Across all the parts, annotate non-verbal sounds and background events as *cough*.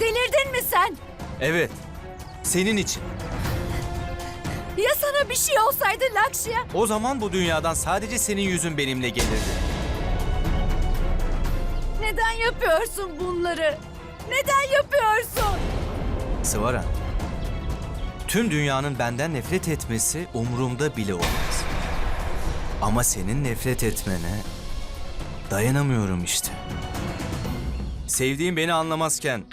Delirdin mi sen? Evet. Senin için. Ya sana bir şey olsaydı Lakşya? O zaman bu dünyadan sadece senin yüzün benimle gelirdi. Neden yapıyorsun bunları? Neden yapıyorsun? Sıvara. Tüm dünyanın benden nefret etmesi umurumda bile olmaz. Ama senin nefret etmene dayanamıyorum işte. Sevdiğim beni anlamazken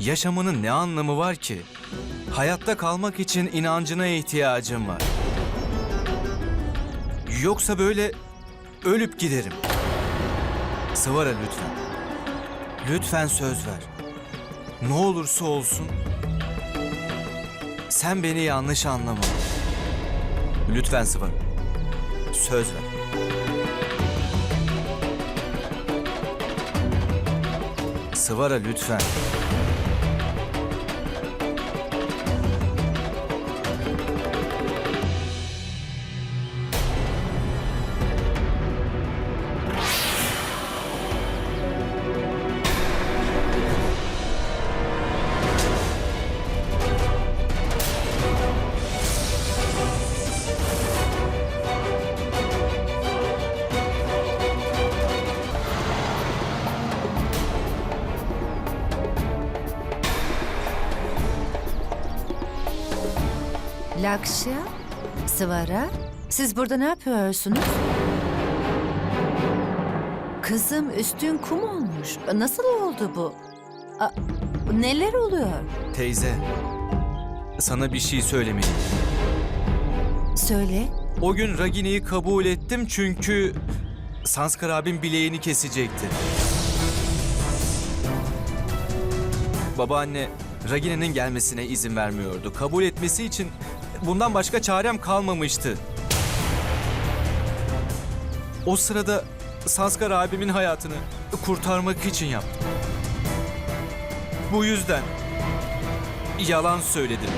yaşamının ne anlamı var ki? Hayatta kalmak için inancına ihtiyacım var. Yoksa böyle ölüp giderim. Sıvara lütfen. Lütfen söz ver. Ne olursa olsun sen beni yanlış anlama. Lütfen Sıvara. Söz ver. Sıvara lütfen. Lakşya, Sıvara, siz burada ne yapıyorsunuz? Kızım üstün kum olmuş. Nasıl oldu bu? A- neler oluyor? Teyze. Sana bir şey söylemeliyim. Söyle. O gün Ragini'yi kabul ettim çünkü Sanskar abim bileğini kesecekti. Babaanne Ragini'nin gelmesine izin vermiyordu. Kabul etmesi için bundan başka çarem kalmamıştı. O sırada Sanskar abimin hayatını kurtarmak için yaptım. Bu yüzden yalan söyledim.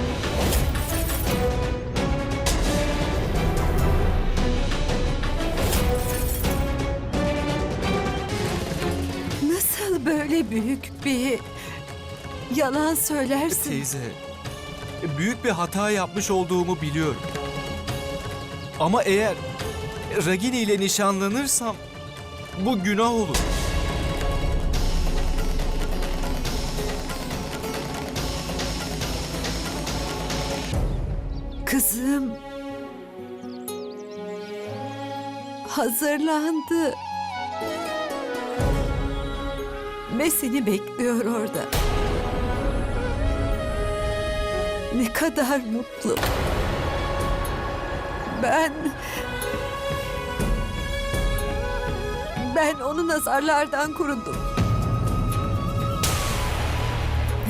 Nasıl böyle büyük bir yalan söylersin? Teyze, büyük bir hata yapmış olduğumu biliyorum. Ama eğer Ragini ile nişanlanırsam bu günah olur. Kızım hazırlandı. Ve seni bekliyor orada. Ne kadar mutlu. Ben... Ben onu nazarlardan korudum.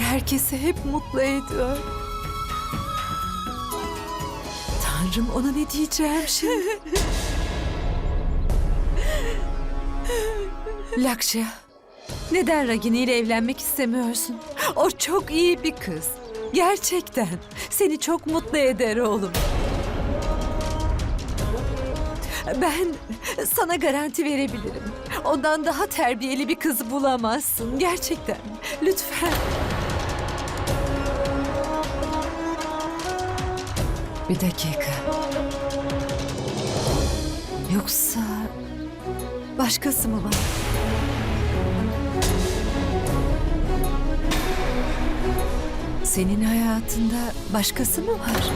Herkesi hep mutlu ediyor. Tanrım ona ne diyeceğim şimdi? *laughs* Lakşya, neden Ragini ile evlenmek istemiyorsun? O çok iyi bir kız. Gerçekten. Seni çok mutlu eder oğlum. Ben sana garanti verebilirim. Ondan daha terbiyeli bir kız bulamazsın. Gerçekten. Lütfen. Bir dakika. Yoksa başkası mı var? Senin hayatında başkası mı var?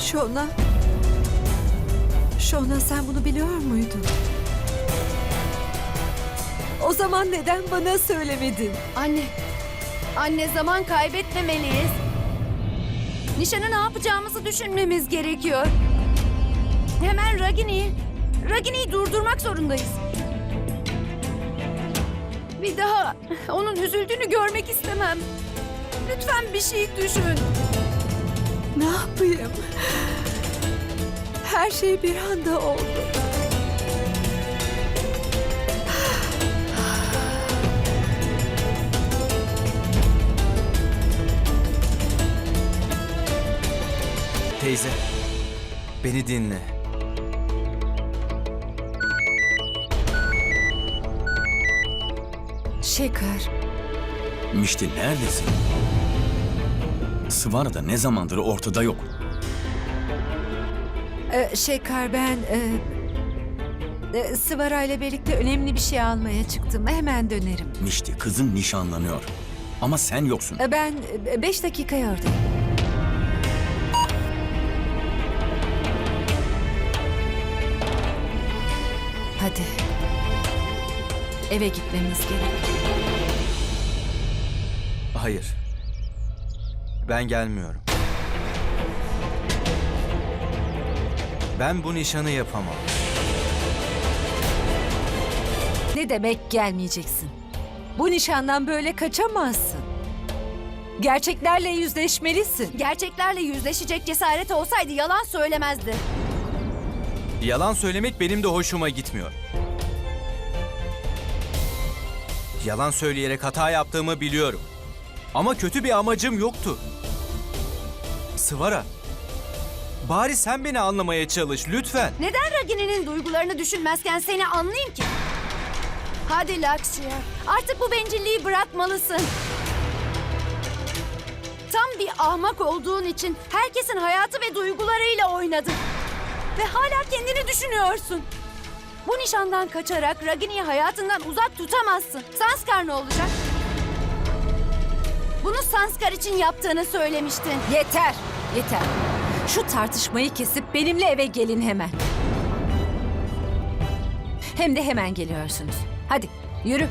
Şona. Şona sen bunu biliyor muydun? O zaman neden bana söylemedin? Anne, anne zaman kaybetmemeliyiz. Nişanı ne yapacağımızı düşünmemiz gerekiyor. Hemen Ragini'yi, Ragini'yi durdurmak zorundayız. Bir daha onun üzüldüğünü görmek istemem. Lütfen bir şey düşün. Ne yapayım? Her şey bir anda oldu. Teyze, beni dinle. Şeker, Mişti neredesin? Sıvara da ne zamandır ortada yok. E, Şeker ben e, e, Sıvara ile birlikte önemli bir şey almaya çıktım. Hemen dönerim. Mişti kızın nişanlanıyor. Ama sen yoksun. E, Ben e, beş dakikaya oradayım. Hadi. Eve gitmemiz gerek. Hayır. Ben gelmiyorum. Ben bu nişanı yapamam. Ne demek gelmeyeceksin? Bu nişandan böyle kaçamazsın. Gerçeklerle yüzleşmelisin. Gerçeklerle yüzleşecek cesaret olsaydı yalan söylemezdi. Yalan söylemek benim de hoşuma gitmiyor. Yalan söyleyerek hata yaptığımı biliyorum. Ama kötü bir amacım yoktu. Sıvara. Bari sen beni anlamaya çalış lütfen. Neden Ragini'nin duygularını düşünmezken seni anlayayım ki? Hadi Lakshya, artık bu bencilliği bırakmalısın. Tam bir ahmak olduğun için herkesin hayatı ve duygularıyla oynadın. Ve hala kendini düşünüyorsun. Bu nişandan kaçarak Ragini'yi hayatından uzak tutamazsın. Sanskar ne olacak? Bunu Sanskar için yaptığını söylemiştin. Yeter, yeter. Şu tartışmayı kesip benimle eve gelin hemen. Hem de hemen geliyorsunuz. Hadi yürü.